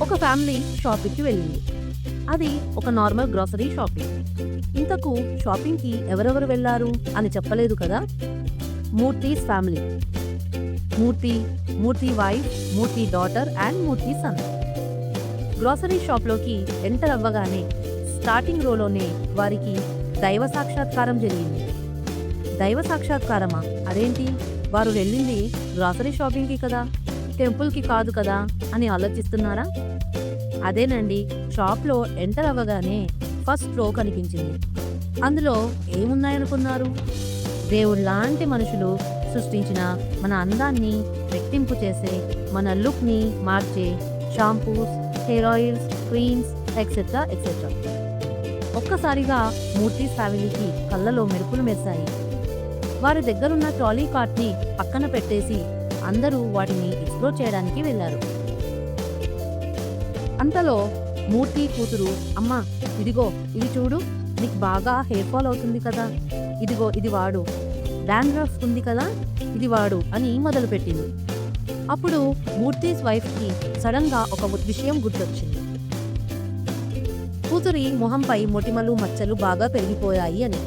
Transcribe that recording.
ఒక ఫ్యామిలీ షాపింగ్కి వెళ్ళింది. అది ఒక నార్మల్ గ్రాసరీ షాపింగ్. ఇంతకు షాపింగ్కి ఎవరెవరు వెళ్ళారు అని చెప్పలేదు కదా? Murthy's family. Murthy Murthy wife Murthy daughter and Murthy son. Grocery షాప్లోకి ఎంటర్ అవ్వగానే స్టార్టింగ్ రోలోనే వారికి దైవ సాక్షాత్కారం జరిగింది. దైవ సాక్షాత్కారమా? అదేంటి? వారు వెళ్ళింది గ్రాసరీ షాపింగ్కి కదా. టెంపుల్కి కాదు కదా అని ఆలోచిస్తున్నారా? అదేనండి షాప్లో ఎంటర్ అవ్వగానే ఫస్ట్ రో కనిపించింది. అందులో ఏమున్నాయనుకున్నారు? దేవుళ్ళలాంటి మనుషులు సృష్టించిన మన అందాన్ని రెట్టింపు చేసే మన లుక్ని మార్చే shampoos hair oils creams etcetera etcetera ఒక్కసారిగా మూర్తి ఫ్యామిలీకి కళ్ళలో మెరుపులు మెరిశాయి. వారి దగ్గరున్న ట్రాలీ కార్ట్ని పక్కన పెట్టేసి అందరూ వాటిని ఎక్స్ప్లోర్ చేయడానికి వెళ్ళారు. అంతలో మూర్తి కూతురు అమ్మా ఇదిగో ఇది చూడు నీకు బాగా హెయిర్ ఫాల్ అవుతుంది కదా ఇదిగో ఇది వాడు డాండ్రఫ్ ఉంది కదా ఇది వాడు అని మొదలుపెట్టింది. అప్పుడు మూర్తిస్ వైఫ్కి సడన్గా ఒక విషయం గుర్తొచ్చింది. కూతురి మొహంపై మొటిమలు మచ్చలు బాగా పెరిగిపోయాయి అని.